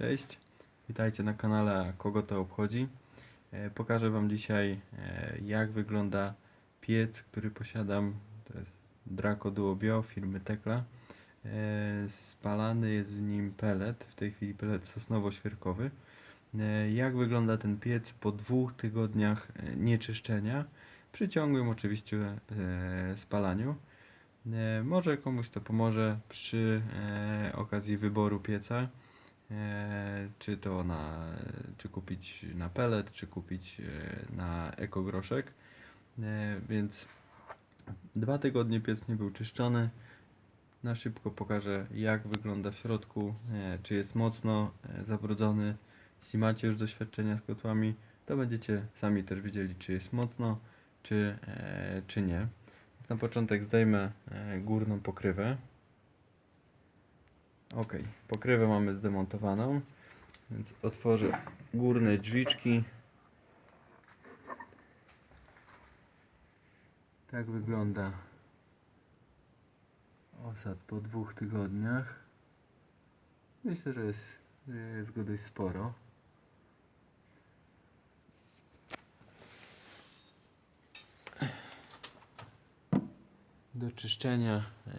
Cześć, witajcie na kanale Kogo to obchodzi. E, Pokażę Wam dzisiaj e, jak wygląda piec, który posiadam. To jest Draco Duo Bio firmy Tekla. E, Spalany jest w nim pelet, w tej chwili pelet sosnowo-świerkowy. Jak wygląda ten piec po dwóch tygodniach nieczyszczenia, przy ciągłym oczywiście spalaniu. Może komuś to pomoże przy okazji wyboru pieca. E, czy to na, czy kupić na pelet, czy kupić e, na ekogroszek. E, więc dwa tygodnie piec nie był czyszczony. Na szybko pokażę jak wygląda w środku, czy jest mocno zabrudzony. Jeśli macie już doświadczenia z kotłami, to będziecie sami też wiedzieli czy jest mocno, czy, czy nie. Więc na początek zdejmę górną pokrywę. Ok, pokrywę mamy zdemontowaną, więc otworzę górne drzwiczki. Tak wygląda osad po dwóch tygodniach. Myślę, że jest, jest go dość sporo. Do czyszczenia e,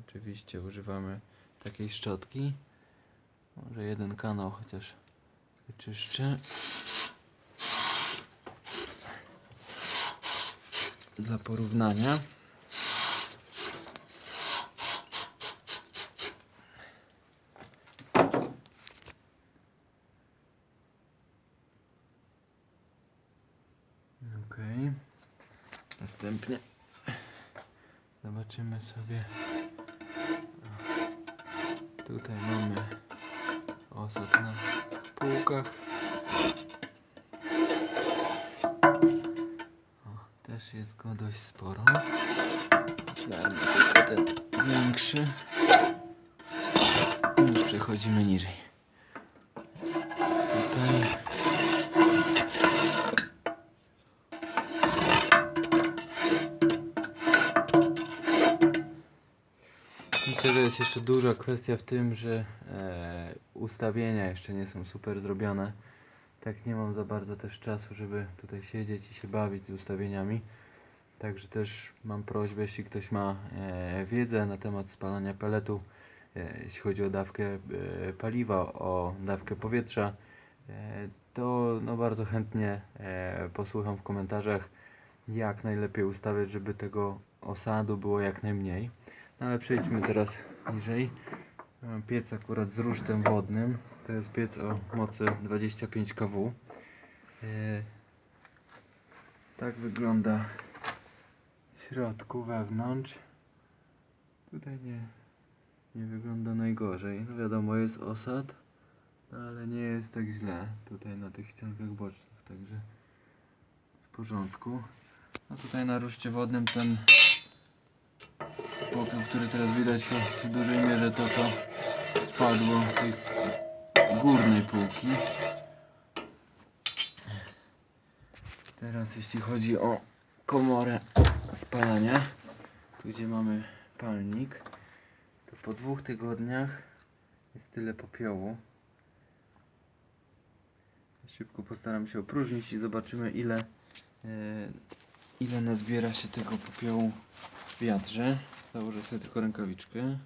oczywiście używamy takiej szczotki. Może jeden kanał chociaż wyczyszczę. Dla porównania. Ok. Następnie zobaczymy sobie. Tutaj mamy osad na półkach. O, też jest go dość sporo. Weźmiemy tylko ten większy. I już przechodzimy niżej. Tutaj Myślę, że jest jeszcze duża kwestia w tym, że e, ustawienia jeszcze nie są super zrobione. Tak nie mam za bardzo też czasu, żeby tutaj siedzieć i się bawić z ustawieniami. Także też mam prośbę, jeśli ktoś ma e, wiedzę na temat spalania peletu, e, jeśli chodzi o dawkę e, paliwa, o dawkę powietrza, e, to no bardzo chętnie e, posłucham w komentarzach, jak najlepiej ustawiać, żeby tego osadu było jak najmniej. No ale przejdźmy teraz niżej. Mam piec akurat z rusztem wodnym. To jest piec o mocy 25 kW. E, Tak wygląda w środku, wewnątrz. Tutaj nie, nie wygląda najgorzej. No wiadomo, jest osad, no ale nie jest tak źle tutaj na tych ściankach bocznych, także w porządku. No tutaj na ruszcie wodnym ten który teraz widać, to w dużej mierze to, co spadło z tej górnej półki. Teraz jeśli chodzi o komorę spalania, tu gdzie mamy palnik, to po dwóch tygodniach jest tyle popiołu. Szybko postaram się opróżnić i zobaczymy ile, e, ile nazbiera się tego popiołu w wiatrze. Założę sobie tylko rękawiczkę.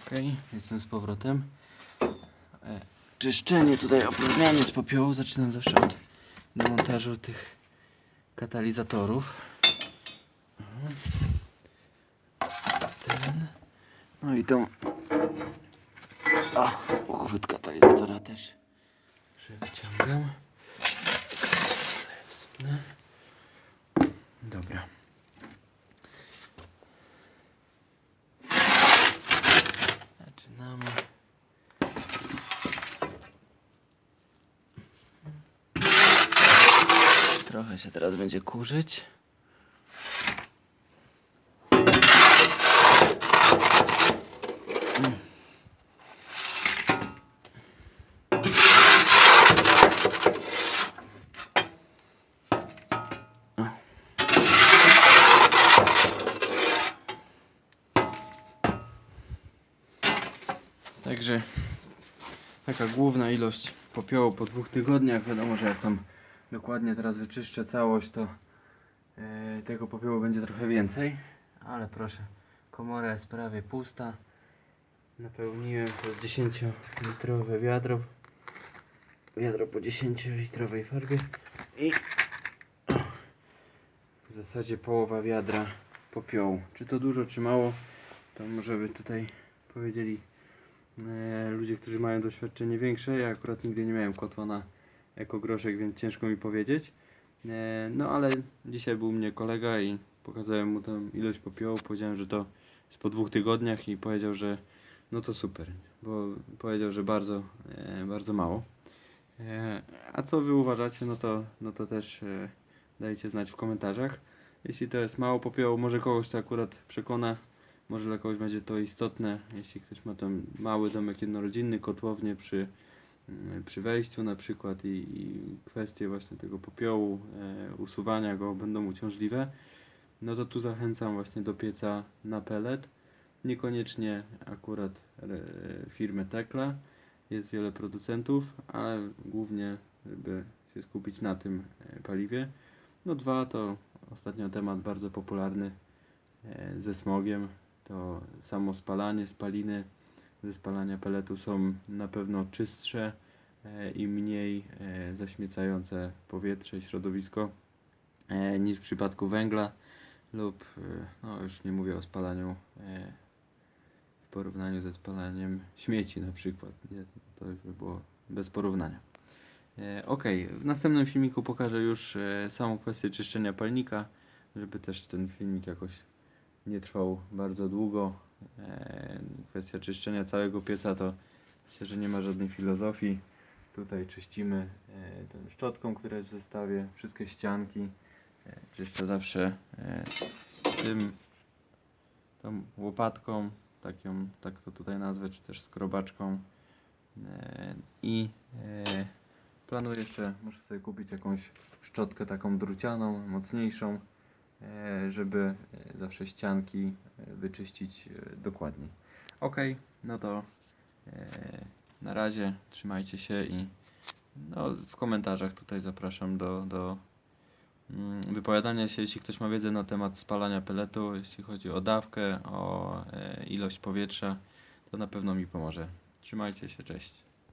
Ok, jestem z powrotem. E, czyszczenie tutaj, opróżnianie z popiołu. Zaczynam zawsze od demontażu tych katalizatorów. Mhm. Ten. No i tą a, uchwyt katalizatora też wyciągam. Sobie wsunę. Trochę się teraz będzie kurzyć. Także taka główna ilość popiołu po dwóch tygodniach, wiadomo, że jak tam dokładnie teraz wyczyszczę całość, to e, tego popiołu będzie trochę więcej. Ale proszę, komora jest prawie pusta. Napełniłem to z 10-litrowe wiadro. Wiadro po 10-litrowej farbie. I w zasadzie połowa wiadra popiołu. Czy to dużo, czy mało, to może by tutaj powiedzieli e, ludzie, którzy mają doświadczenie większe. Ja akurat nigdy nie miałem kotła na ekogroszek, więc ciężko mi powiedzieć. E, no ale dzisiaj był mnie kolega i pokazałem mu tą ilość popiołu. Powiedziałem, że to jest po dwóch tygodniach i powiedział, że no to super, bo powiedział, że bardzo, e, bardzo mało. E, a co wy uważacie, no to, no to też dajcie znać w komentarzach. Jeśli to jest mało popiołu, może kogoś to akurat przekona, może dla kogoś będzie to istotne, jeśli ktoś ma tam mały domek jednorodzinny, kotłownię przy, przy wejściu na przykład i, i kwestie właśnie tego popiołu, e, usuwania go będą uciążliwe, no to tu zachęcam właśnie do pieca na pellet. Niekoniecznie akurat e, firmę Tekla, jest wiele producentów, ale głównie żeby się skupić na tym e, paliwie. No dwa to ostatnio temat bardzo popularny e, ze smogiem. To samo spalanie, spaliny ze spalania peletu są na pewno czystsze e, i mniej e, zaśmiecające powietrze i środowisko e, niż w przypadku węgla lub, no już nie mówię o spalaniu w porównaniu ze spalaniem śmieci na przykład. To już by było bez porównania. Ok, w następnym filmiku pokażę już samą kwestię czyszczenia palnika, żeby też ten filmik jakoś nie trwał bardzo długo. E, kwestia czyszczenia całego pieca to myślę, że nie ma żadnej filozofii. Tutaj czyścimy e, tą szczotką, która jest w zestawie, wszystkie ścianki. E, czyszczę zawsze tym tą łopatką, taką, tak to tutaj nazwę, czy też skrobaczką. I planuję jeszcze, muszę sobie kupić jakąś szczotkę taką drucianą, mocniejszą, żeby e, zawsze ścianki e, wyczyścić e, dokładniej. Ok, no to e, na razie trzymajcie się i no, w komentarzach tutaj zapraszam do, do mm, wypowiadania się, jeśli ktoś ma wiedzę na temat spalania peletu, jeśli chodzi o dawkę, o e, ilość powietrza, to na pewno mi pomoże. Trzymajcie się, cześć.